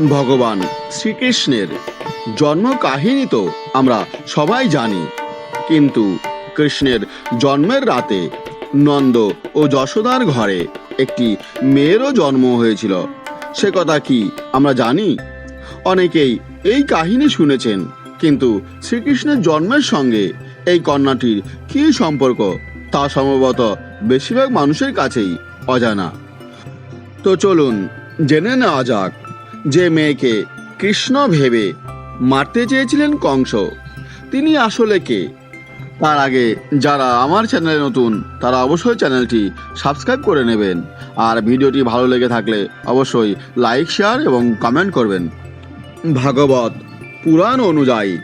ভগবান শ্রীকৃষ্ণের জন্ম কাহিনী তো আমরা সবাই জানি। কিন্তু কৃষ্ণের জন্মের রাতে নন্দ ও যশোদার ঘরে একটি মেয়েরও জন্ম হয়েছিল। সে কথা কি আমরা জানি? অনেকেই এই কাহিনী শুনেছেন, কিন্তু শ্রীকৃষ্ণের জন্মের সঙ্গে এই কন্যাটির কী সম্পর্ক তা সম্ভবত বেশিরভাগ মানুষের কাছেই অজানা। তো চলুন জেনে নেওয়া যাক। যে মেয়েকে কৃষ্ণ ভেবে মারতে চেয়েছিলেন কংস, তিনি আসলে কে? তার আগে যারা আমার চ্যানেলে নতুন, তারা অবশ্যই চ্যানেলটি সাবস্ক্রাইব করে নেবেন। আর ভিডিওটি ভালো লেগে থাকলে অবশ্যই লাইক, শেয়ার এবং কমেন্ট করবেন। ভাগবত পুরাণ অনুযায়ী,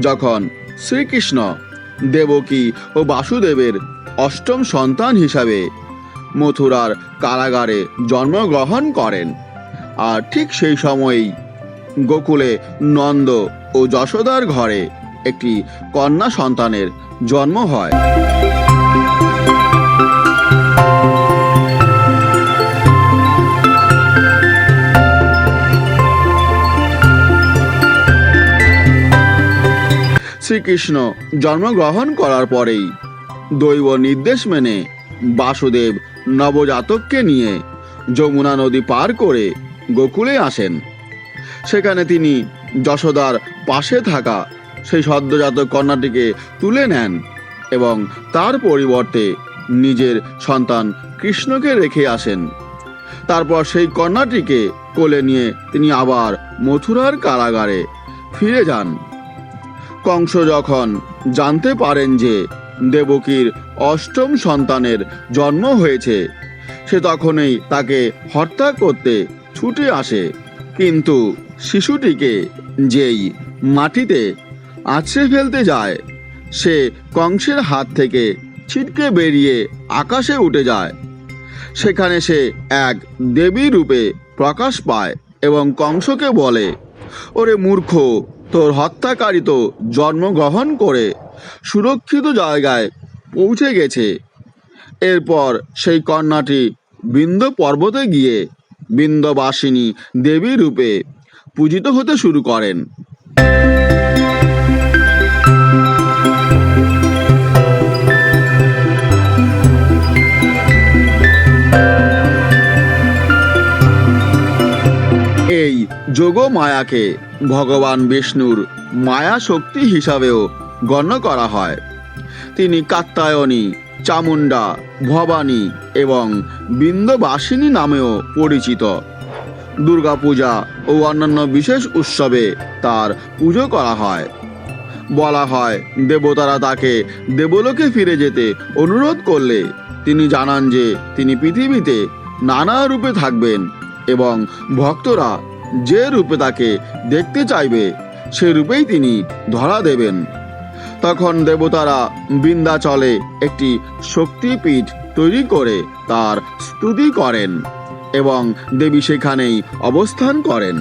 যখন শ্রীকৃষ্ণ দেবকী ও বাসুদেবের অষ্টম সন্তান হিসাবে মথুরার কারাগারে জন্মগ্রহণ করেন আর ঠিক সেই সময়েই গোকুলে নন্দ ও যশোদার ঘরে একটি কন্যা সন্তানের জন্ম হয়। শ্রীকৃষ্ণ জন্মগ্রহণ করার পরেই দৈব নির্দেশ মেনে বাসুদেব নবজাতককে নিয়ে যমুনা নদী পার করে গোকুলে আসেন। সেখানে তিনি যশোদার পাশে থাকা সেই সদ্যজাত কন্যাটিকে তুলে নেন এবং তার পরিবর্তে নিজের সন্তান কৃষ্ণকে রেখে আসেন। তারপর সেই কন্যাটিকে কোলে নিয়ে তিনি আবার মথুরার কারাগারে ফিরে যান। কংস যখন জানতে পারেন যে দেবকীর অষ্টম সন্তানের জন্ম হয়েছে, সে তখনই তাকে হত্যা করতে ছুটে আসে। কিন্তু শিশুটিকে যেই মাটিতে আছড়ে ফেলতে যায়, সে কংসের হাত থেকে ছিটকে বেরিয়ে আকাশে উঠে যায়। সেখানে সে এক দেবী রূপে প্রকাশ পায় এবং কংসকে বলে, ওরে মূর্খ, তোর হত্যাকারী তো জন্মগ্রহণ করে সুরক্ষিত জায়গায় পৌঁছে গেছে। এরপর সেই কন্যাটি বৃন্দ পর্বতে গিয়ে বৃন্দবাসিনী দেবী রূপে পূজিত হতে শুরু করেন। এই যোগ মায়াকে ভগবান বিষ্ণুর মায়া শক্তি হিসাবেও গণ্য করা হয়। তিনি কাত্তায়নী চামুণ্ডা, ভবানী এবং বিন্দবাসিনী নামেও পরিচিত। দুর্গাপূজা ও অন্যান্য বিশেষ উৎসবে তার পুজো করা হয়। বলা হয়, দেবতারা তাকে দেবলোকে ফিরে যেতে অনুরোধ করলে। তিনি জানান যে, তিনি পৃথিবীতে নানা রূপে থাকবেন এবং ভক্তরা যে রূপে তাকে দেখতে চাইবে, সে রূপেই তিনি ধরা দেবেন। তখন দেবতারা বিন্দাচলে একটি শক্তিপীঠ তৈরি করে তার স্তুতি করেন এবং দেবী সেখানেই অবস্থান করেন।